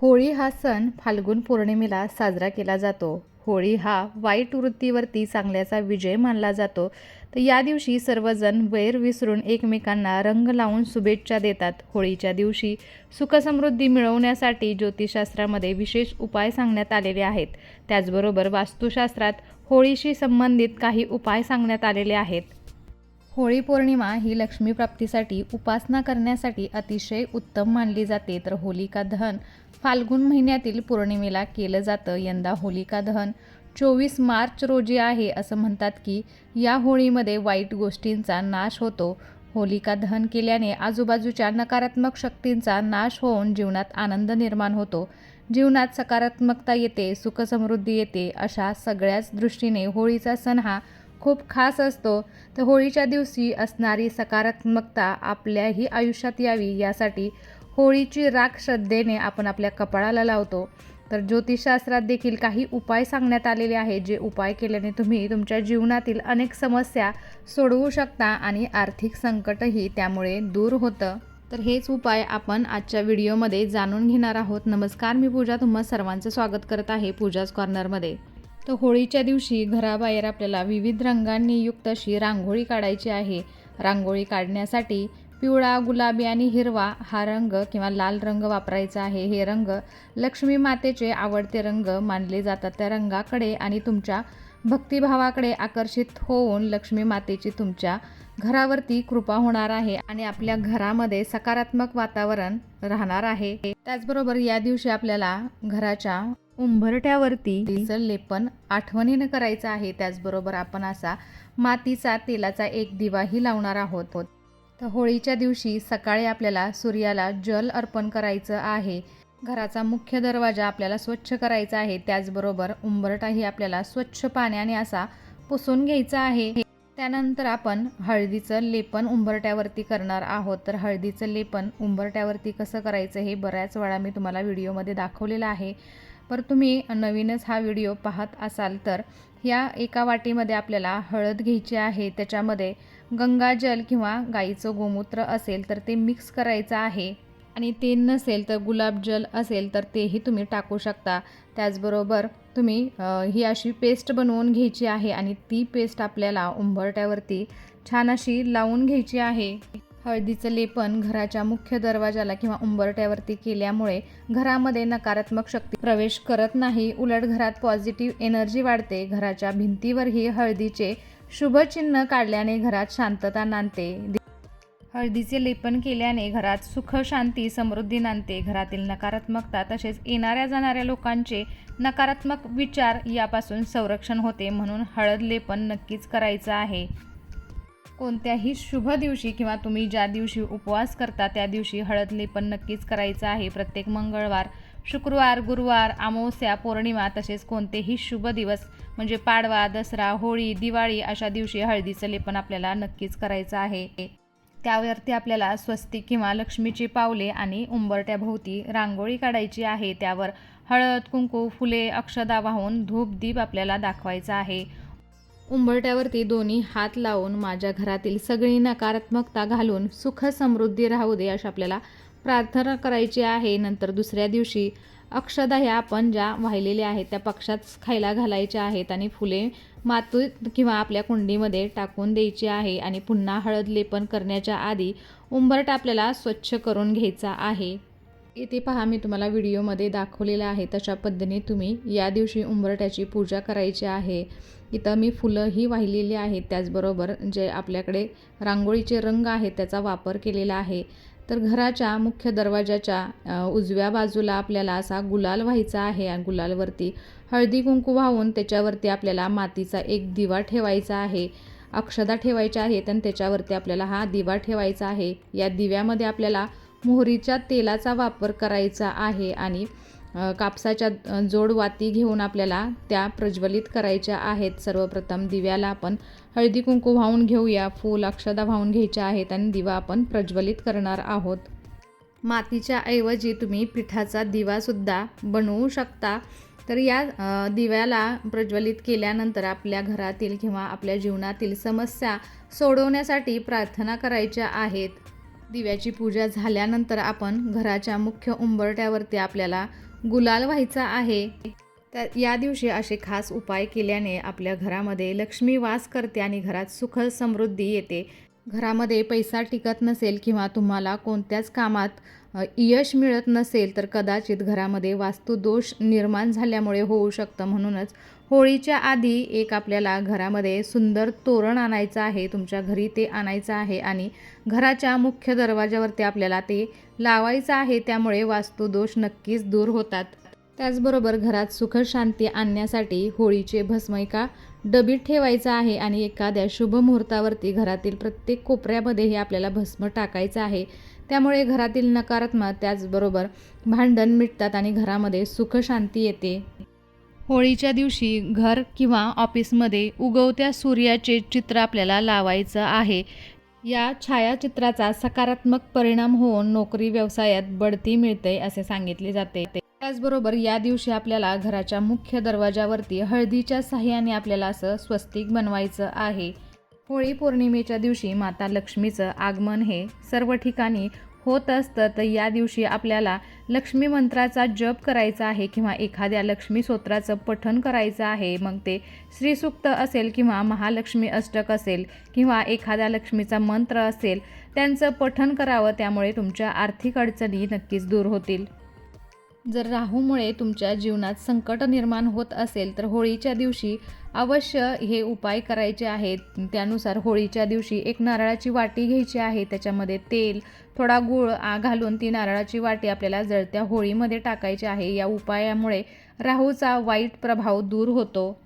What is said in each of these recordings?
होळी हा सण फाल्गुन पौर्णिमेला साजरा केला जातो. होळी हा वाईट वृत्तीवरती चांगल्याचा विजय मानला जातो. तर या दिवशी सर्वजण वैर विसरून एकमेकांना रंग लावून शुभेच्छा देतात. होळीच्या दिवशी सुखसमृद्धी मिळवण्यासाठी ज्योतिषशास्त्रामध्ये विशेष उपाय सांगण्यात आलेले आहेत. त्याचबरोबर वास्तुशास्त्रात होळीशी संबंधित काही उपाय सांगण्यात आलेले आहेत. होळी पौर्णिमा ही लक्ष्मी प्राप्तीसाठी उपासना करण्यासाठी अतिशय उत्तम मानली जाते. तर होलिका दहन फाल्गुन महिन्यातील पौर्णिमेला केलं जातं. यंदा होलिका दहन चोवीस मार्च रोजी आहे असं म्हणतात की या होळीमध्ये वाईट गोष्टींचा नाश होतो. होलिका दहन केल्याने आजूबाजूच्या नकारात्मक शक्तींचा नाश होऊन जीवनात आनंद निर्माण होतो. जीवनात सकारात्मकता येते सुखसमृद्धी येते अशा सगळ्याच दृष्टीने होळीचा सण हा खूप खास असतो तर होळीच्या दिवशी असणारी सकारात्मकता आपल्याही आयुष्यात यावी यासाठी होळीची राख श्रद्धेने आपण आपल्या कपाळाला लावतो. तर ज्योतिषशास्त्रात देखील काही उपाय सांगण्यात आलेले आहेत जे उपाय केल्याने तुम्ही तुमच्या जीवनातील अनेक समस्या सोडवू शकता आणि आर्थिक संकटही त्यामुळे दूर होतं. तर हेच उपाय आपण आजच्या व्हिडिओमध्ये जाणून घेणार आहोत. नमस्कार मी पूजा. तुम्हा सर्वांचं स्वागत करत आहे पूजाच कॉर्नरमध्ये. तर होळीच्या दिवशी घराबाहेर आपल्याला विविध रंगांनी युक्त अशी रांगोळी काढायची आहे. रांगोळी काढण्यासाठी पिवळा गुलाबी आणि हिरवा हा रंग किंवा लाल रंग वापरायचा आहे. हे रंग लक्ष्मी मातेचे आवडते रंग मानले जातात. त्या रंगाकडे आणि तुमच्या भक्तिभावाकडे आकर्षित होऊन लक्ष्मी मातेची तुमच्या घरावरती कृपा होणार आहे आणि आपल्या घरामध्ये सकारात्मक वातावरण राहणार आहे. त्याचबरोबर या दिवशी आपल्याला घराच्या उंबरठ्यावरती तिचं लेपन आठवणीनं करायचं आहे त्याचबरोबर आपण असा मातीचा तेलाचा एक दिवाही लावणार आहोत. तर होळीच्या दिवशी सकाळी आपल्याला सूर्याला जल अर्पण करायचं आहे. घराचा मुख्य दरवाजा आपल्याला स्वच्छ करायचा आहे त्याचबरोबर उंबरठाही आपल्याला स्वच्छ पाण्याने असा पुसून घ्यायचा आहे. त्यानंतर आपण हळदीचं लेपन उंबरट्यावरती करणार आहोत. तर हळदीचं लेपन उंबरट्यावरती कसं करायचं हे बऱ्याच वेळा मी तुम्हाला व्हिडिओमध्ये दाखवलेलं आहे. पर तुम्ही नवीनच हा व्हिडिओ पाहत असाल तर या एका वाटीमध्ये आपल्याला हळद घ्यायची आहे त्याच्यामध्ये गंगाजल किंवा गाईचं गोमूत्र असेल तर ते मिक्स करायचं आहे. आणि ते नसेल तर गुलाबजल असेल तर तेही तुम्ही टाकू शकता. त्याचबरोबर तुम्ही ही अशी पेस्ट बनवून घ्यायची आहे आणि ती पेस्ट आपल्याला उंबरट्यावरती छान अशी लावून घ्यायची आहे. हळदीचं लेपन घराच्या मुख्य दरवाजाला किंवा उंबरट्यावरती केल्यामुळे घरामध्ये नकारात्मक शक्ती प्रवेश करत नाही. उलट घरात पॉझिटिव्ह एनर्जी वाढते. घराच्या भिंतीवरही हळदीचे शुभचिन्ह काढल्याने घरात शांतता नांदते. हळदीचे लेपन केल्याने घरात सुख शांती समृद्धी नांदते. घरातील नकारात्मकता तसेच येणाऱ्या जाणाऱ्या लोकांचे नकारात्मक विचार यापासून संरक्षण होते म्हणून हळद लेपन नक्कीच करायचं आहे. कोणत्याही शुभ दिवशी किंवा तुम्ही ज्या दिवशी उपवास करता त्या दिवशी हळद लेपन नक्कीच करायचं आहे. प्रत्येक मंगळवार शुक्रवार गुरुवार अमावस्या पौर्णिमा तसेच कोणतेही शुभ दिवस म्हणजे पाडवा दसरा होळी दिवाळी अशा दिवशी हळदीचं लेपन आपल्याला नक्कीच करायचं आहे. त्यावरती आपल्याला स्वस्ती किंवा लक्ष्मीची पावले आणि उंबरट्याभोवती रांगोळी काढायची आहे. त्यावर हळद कुंकू फुले अक्षदा वाहून धूप दीप आपल्याला दाखवायचा आहे. उंबरट्यावरती दोन्ही हात लावून माझ्या घरातील सगळी नकारात्मकता घालून सुख समृद्धी राहू दे अशी आपल्याला प्रार्थना करायची आहे. नंतर दुसऱ्या दिवशी अक्षदा ह्या आपण ज्या वाहिलेल्या आहेत त्या पक्षात खायला घालायच्या आहेत आणि फुले मातीत किंवा आपल्या कुंडीमध्ये टाकून द्यायची आहे आणि पुन्हा हळद लेपन करण्याच्या आधी उंबरटा आपल्याला स्वच्छ करून घ्यायचा आहे. इथे पहा मी तुम्हाला व्हिडिओमध्ये दाखवलेलं आहे तशा पद्धतीने तुम्ही या दिवशी उंबरट्याची पूजा करायची आहे. इथं मी फुलंही वाहिलेली आहेत. त्याचबरोबर जे आपल्याकडे रांगोळीचे रंग आहेत त्याचा वापर केलेला आहे. तर घराच्या मुख्य दरवाजाच्या उजव्या बाजूला आपल्याला असा गुलाल व्हायचा आहे. आणि गुलालवरती हळदी कुंकू वाहून त्याच्यावरती आपल्याला मातीचा एक दिवा ठेवायचा आहे. अक्षदा ठेवायच्या आहेत आणि त्याच्यावरती आपल्याला हा दिवा ठेवायचा आहे. या दिव्यामध्ये आपल्याला मोहरीच्या तेलाचा वापर करायचा आहे आणि कापसाच्या जोडवाती जोड वाती घेऊन आपल्याला त्या प्रज्वलित करायच्या आहेत. सर्वप्रथम दिव्याला आपण हळदी कुंकू वाहून घेऊया. फूल अक्षदा वाहून घ्यायच्या आहेत आणि दिवा आपण प्रज्वलित करणार आहोत. मातीच्या ऐवजी तुम्ही पिठाचा दिवासुद्धा बनवू शकता. तर या दिव्याला प्रज्वलित केल्यानंतर आपल्या घरातील किंवा आपल्या जीवनातील समस्या सोडवण्यासाठी प्रार्थना करायच्या आहेत. दिव्याची पूजा झाल्यानंतर आपण घराच्या मुख्य उंबरट्यावरती आपल्याला गुलाल व्हायचा आहे. तर या दिवशी असे खास उपाय केल्याने आपल्या घरामध्ये लक्ष्मी वास करते आणि घरात सुख समृद्धी येते. घरामध्ये पैसा टिकत नसेल किंवा तुम्हाला कोणत्याच कामात यश मिळत नसेल तर कदाचित घरामध्ये वास्तुदोष निर्माण झाल्यामुळे होऊ शकतं. म्हणूनच होळीच्या आधी एक आपल्याला घरामध्ये सुंदर तोरण आणायचं आहे तुमच्या घरी ते आणायचं आहे आणि घराच्या मुख्य दरवाजावरती आपल्याला ते लावायचं आहे त्यामुळे वास्तुदोष नक्कीच दूर होतात. त्याचबरोबर घरात सुखशांती आणण्यासाठी होळीचे भस्म एका डबीत ठेवायचं आहे आणि एखाद्या शुभ मुहूर्तावरती घरातील प्रत्येक कोपऱ्यामध्ये हे आपल्याला भस्म टाकायचं आहे. त्यामुळे घरातील नकारात्मक त्याचबरोबर भांडण मिटतात आणि घरामध्ये सुखशांती येते. होळीच्या दिवशी घर किंवा ऑफिसमध्ये उगवत्या सूर्याचे चित्र आपल्याला लावायचं आहे. या छायाचित्राचा सकारात्मक परिणाम होऊन नोकरी व्यवसायात बढती मिळते असे सांगितले जाते. त्याचबरोबर या दिवशी आपल्याला घराच्या मुख्य दरवाजावरती हळदीच्या साह्याने आपल्याला असं स्वस्तिक बनवायचं आहे. होळी पौर्णिमेच्या दिवशी माता लक्ष्मीचं आगमन हे सर्व ठिकाणी होत असतं तर या दिवशी आपल्याला लक्ष्मी मंत्राचा जप करायचा आहे किंवा एखाद्या लक्ष्मी स्तोत्राचं पठण करायचं आहे मग ते श्रीसुक्त असेल किंवा महालक्ष्मी अष्टक असेल किंवा एखाद्या लक्ष्मीचा मंत्र असेल त्यांचं पठण करावं त्यामुळे तुमच्या आर्थिक अडचणी नक्कीच दूर होतील. जर राहूमुळे तुमच्या जीवनात संकट निर्माण होत असेल तर होळीच्या दिवशी अवश्य हे उपाय करायचे आहेत. त्यानुसार होळीच्या दिवशी एक नारळाची वाटी घ्यायची आहे. त्याच्यामध्ये तेल थोडा गूळ आ, घालून ती नारळाची वाटी आपल्याला जळत्या होळीमध्ये टाकायची आहे. या उपायामुळे राहूचा वाईट प्रभाव दूर होतो.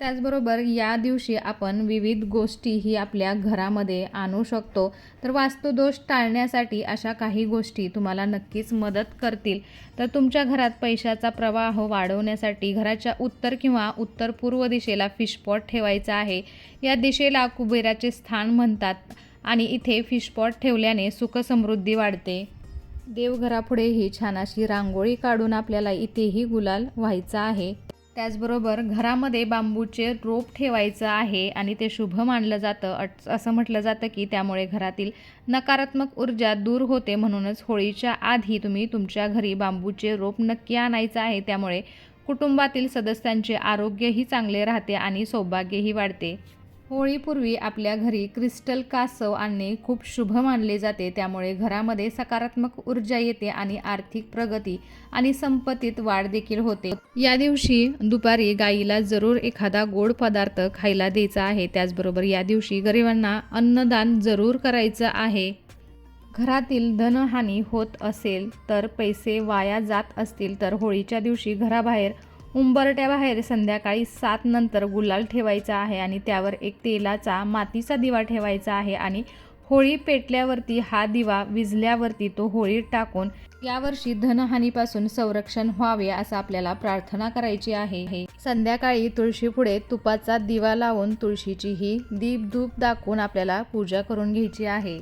त्याचबरोबर या दिवशी आपण विविध गोष्टी ही आपल्या घरामध्ये आणू शकतो. तर वास्तुदोष टाळण्यासाठी अशा काही गोष्टी तुम्हाला नक्कीच मदत करतील. तर तुमच्या घरात पैशाचा प्रवाह वाढवण्यासाठी घराच्या उत्तर किंवा उत्तर पूर्व दिशेला फिशपॉट ठेवायचा आहे. या दिशेला कुबेराचे स्थान म्हणतात आणि इथे फिशपॉट ठेवल्याने सुखसमृद्धी वाढते. देवघरापुढेही छान अशी रांगोळी काढून आपल्याला इथेही गुलाल व्हायचा आहे. त्याचबरोबर घरामध्ये बांबूचे रोप ठेवायचं आहे आणि ते शुभ मानलं जातं. अट- असं म्हटलं जातं की त्यामुळे घरातील नकारात्मक ऊर्जा दूर होते म्हणूनच होळीच्या आधी तुम्ही तुमच्या घरी बांबूचे रोप नक्की आणायचं आहे. त्यामुळे कुटुंबातील सदस्यांचे आरोग्यही चांगले राहते आणि सौभाग्यही वाढते. होळीपूर्वी आपल्या घरी क्रिस्टल कासव आणणे खूप शुभ मानले जाते. त्यामुळे घरामध्ये सकारात्मक ऊर्जा येते आणि आर्थिक प्रगती आणि संपत्तीत वाढ देखील होते. या दिवशी दुपारी गाईला जरूर एखादा गोड पदार्थ खायला द्यायचा आहे. त्याचबरोबर या दिवशी गरिबांना अन्नदान जरूर करायचं आहे. घरातील धनहानी होत असेल तर पैसे वाया जात असतील तर होळीच्या दिवशी घराबाहेर उंबरट्याबाहेर संध्याकाळी सात नंतर गुलाल ठेवायचा आहे आणि त्यावर एक तेलाचा मातीचा दिवा ठेवायचा आहे आणि होळी पेटल्यावरती हा दिवा विजल्यावरती तो होळीत टाकून यावर्षी धनहानीपासून संरक्षण व्हावे असं आपल्याला प्रार्थना करायची आहे. हे संध्याकाळी तुळशीपुढे तुपाचा दिवा लावून तुळशीची ही दीप धूप दाखवून आपल्याला पूजा करून घ्यायची आहे.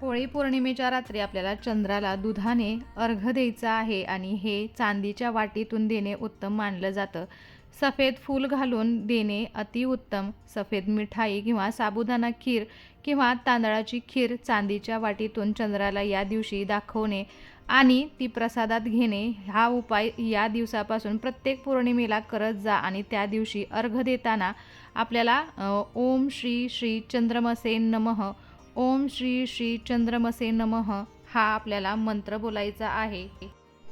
होळी पौर्णिमेच्या रात्री आपल्याला चंद्राला दुधाने अर्घ द्यायचा आहे आणि हे चांदीच्या वाटीतून देणे उत्तम मानलं जातं. सफेद फूल घालून देणे अतिउत्तम सफेद मिठाई किंवा साबुदाणा खीर किंवा तांदळाची खीर चांदीच्या वाटीतून चंद्राला या दिवशी दाखवणे आणि ती प्रसादात घेणे. हा उपाय या दिवसापासून प्रत्येक पौर्णिमेला करत जा आणि त्या दिवशी अर्घ देताना आपल्याला ओम श्री श्री चंद्रमसे नमः ओम श्री श्री चंद्रमसे नमः हा आपल्याला मंत्र बोलायचा आहे.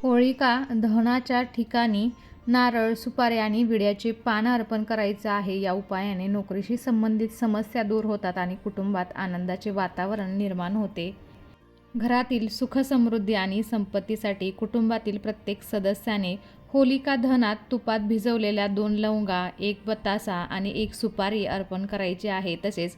होळिका दहनाच्या ठिकाणी नारळ सुपारी आणि विड्याचे पान अर्पण करायचं आहे. या उपायाने नोकरीशी संबंधित समस्या दूर होतात आणि कुटुंबात आनंदाचे वातावरण निर्माण होते. घरातील सुख समृद्धी आणि संपत्तीसाठी कुटुंबातील प्रत्येक सदस्याने होलिका दहनात तुपात भिजवलेल्या दोन लवंगा एक बतासा आणि एक सुपारी अर्पण करायची आहे. तसेच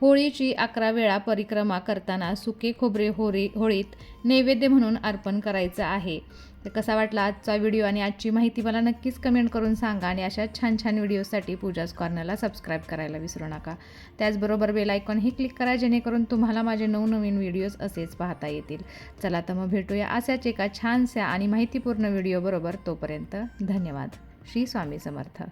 होळीची अकरा वेळा परिक्रमा करताना सुके खोबरे होळी होळीत नैवेद्य म्हणून अर्पण करायचं आहे. तर कसा वाटला आजचा व्हिडिओ आणि आजची माहिती मला नक्कीच कमेंट करून सांगा आणि अशा छान छान व्हिडिओसाठी पूजाज कॉर्नरला सबस्क्राईब करायला विसरू नका. त्याचबरोबर बेल आयकॉनही क्लिक करा जेणेकरून तुम्हाला माझे नवनवीन व्हिडिओज असेच पाहता येतील. चला तर मग भेटूया अशाच एका छानशा आणि माहितीपूर्ण व्हिडिओबरोबर तोपर्यंत धन्यवाद. श्री स्वामी समर्थ.